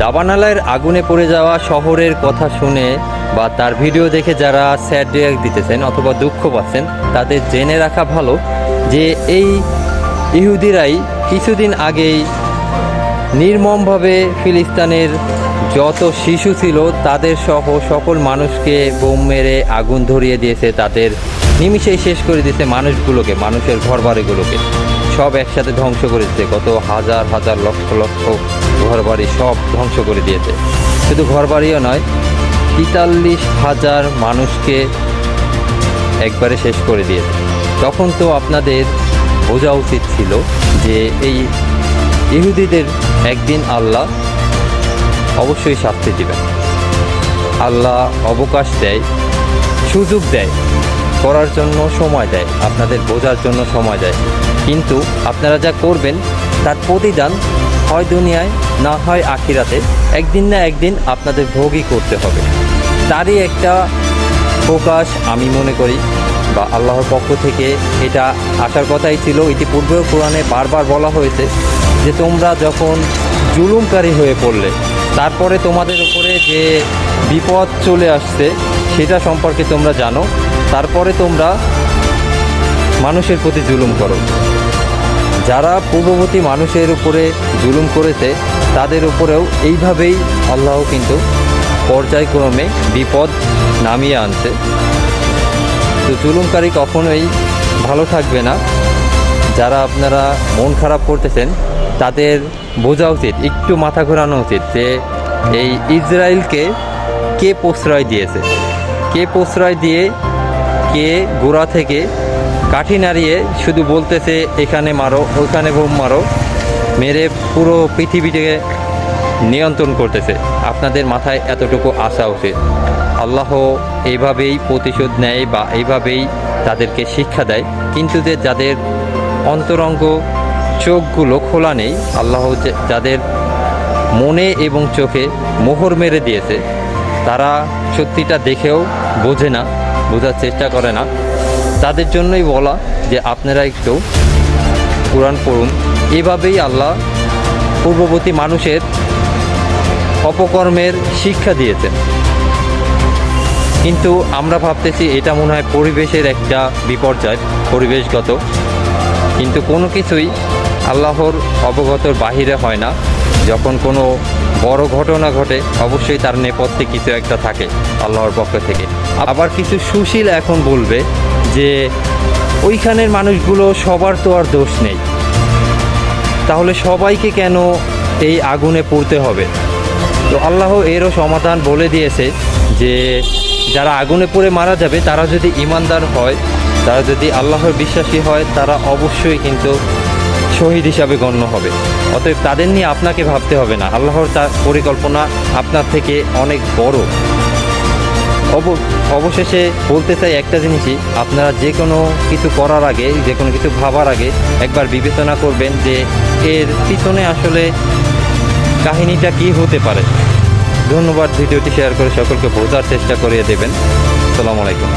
দাবানালার আগুনে পড়ে যাওয়া শহরের কথা শুনে বা তার ভিডিও দেখে যারা স্যাড রিয়াক্ট দিতেছেন অথবা দুঃখ পাচ্ছেন, তাদের জেনে রাখা ভালো যে এই ইহুদিরাই কিছুদিন আগেই নির্মমভাবে ফিলিস্তানের যত শিশু ছিল, তাদের সহ সকল মানুষকে বোম মেরে আগুন ধরিয়ে দিয়েছে, তাদের নিমিষেই শেষ করে দিয়েছে মানুষগুলোকে, মানুষের ঘরবাড়িগুলোকে। সব একসাথে ধ্বংস করে দিয়েছে কত হাজার হাজার লক্ষ লক্ষ ঘরবাড়ি সব ধ্বংস করে দিয়েছে। শুধু ঘরবাড়িও নয়, তেতাল্লিশ হাজার মানুষকে একবারে শেষ করে দিয়েছে। তখন তো আপনাদের বোঝা উচিত ছিল যে এই ইহুদিদের একদিন আল্লাহ অবশ্যই শাস্তি দেবেন। আল্লাহ অবকাশ দেয়, সুযোগ দেয়, করার জন্য সময় দেয়, আপনাদের বোঝার জন্য সময় দেয়। কিন্তু আপনারা যা করবেন তার প্রতিদান হয় দুনিয়ায়, না হয় আখিরাতে। একদিন না একদিন আপনাদের ভোগই করতে হবে। তারই একটা প্রকাশ আমি মনে করি বা আল্লাহর পক্ষ থেকে এটা আসার কথাই ছিল। ইতিপূর্বেও কোরআনে বারবার বলা হয়েছে যে, তোমরা যখন জুলুমকারী হয়ে পড়লে, তারপরে তোমাদের উপরে যে বিপদ চলে আসছে, সেটা সম্পর্কে তোমরা জানো। তারপরে তোমরা মানুষের প্রতি জুলুম করো। যারা পূর্ববর্তী মানুষের উপরে জুলুম করেছে, তাদের উপরেও এইভাবেই আল্লাহ কিন্তু পর্যায়ক্রমে বিপদ নামিয়ে আনছে। তো জুলুমকারী কখনোই ভালো থাকবে না। যারা আপনারা মন খারাপ করতেছেন, তাদের বোঝা উচিত, একটু মাথা ঘোরানো উচিত যে এই ইসরায়েলকে কে প্রশ্রয় দিয়েছে? কে প্রশ্রয় দিয়ে কে গোড়া থেকে কাঠি নাড়িয়ে শুধু বলতেছে, এখানে মারো, ওখানে বোম মারো। মেরে পুরো পৃথিবীটাকে নিয়ন্ত্রণ করতেছে। আপনাদের মাথায় এতটুকু আসা উচিত আল্লাহ এইভাবেই প্রতিশোধ নেয় বা এইভাবেই তাদেরকে শিক্ষা দেয়। কিন্তু যে যাদের অন্তরঙ্গ চোখগুলো খোলা নেই, আল্লাহ যাদের মনে এবং চোখে মোহর মেরে দিয়েছে, তারা সত্যিটা দেখেও বোঝে না, বোঝার চেষ্টা করে না। তাদের জন্যই বলা যে আপনারা একটু কোরআন পড়ুন। এভাবেই আল্লাহ পূর্ববর্তী মানুষের অপকর্মের শিক্ষা দিয়েছেন। কিন্তু আমরা ভাবতেছি এটা মনে হয় পরিবেশের একটা বিপর্যয়, পরিবেশগত। কিন্তু কোনো কিছুই আল্লাহর অবগতর বাহিরে হয় না। যখন কোনো বড় ঘটনা ঘটে, অবশ্যই তার নেপথ্যে কিছু একটা থাকে আল্লাহর পক্ষ থেকে। আবার কিছু সুশীল এখন বলবে যে ওইখানের মানুষগুলো সবার তো আর দোষ নেই। তাহলে সবাইকে কেন এই আগুনে পড়তে হবে? তো আল্লাহ এরও সমাধান বলে দিয়েছে যে, যারা আগুনে পড়ে মারা যাবে, তারা যদি ইমানদার হয়, তারা যদি আল্লাহর বিশ্বাসী হয়, তারা অবশ্যই কিন্তু শহীদ হিসাবে গণ্য হবে। অতএব তাদের নিয়ে আপনাকে ভাবতে হবে না। আল্লাহর তার পরিকল্পনা আপনার থেকে অনেক বড়। অবশেষে বলতে চাই একটা জিনিসই, আপনারা যে কোনো কিছু করার আগে যে কোনো কিছু ভাবার আগে একবার বিবেচনা করবেন যে এর পিছনে আসলে কাহিনীটা কি হতে পারে। ধন্যবাদ, ভিডিওটি শেয়ার করে সকলকে বোঝার চেষ্টা করিয়ে দেবেন। আসসালামু আলাইকুম।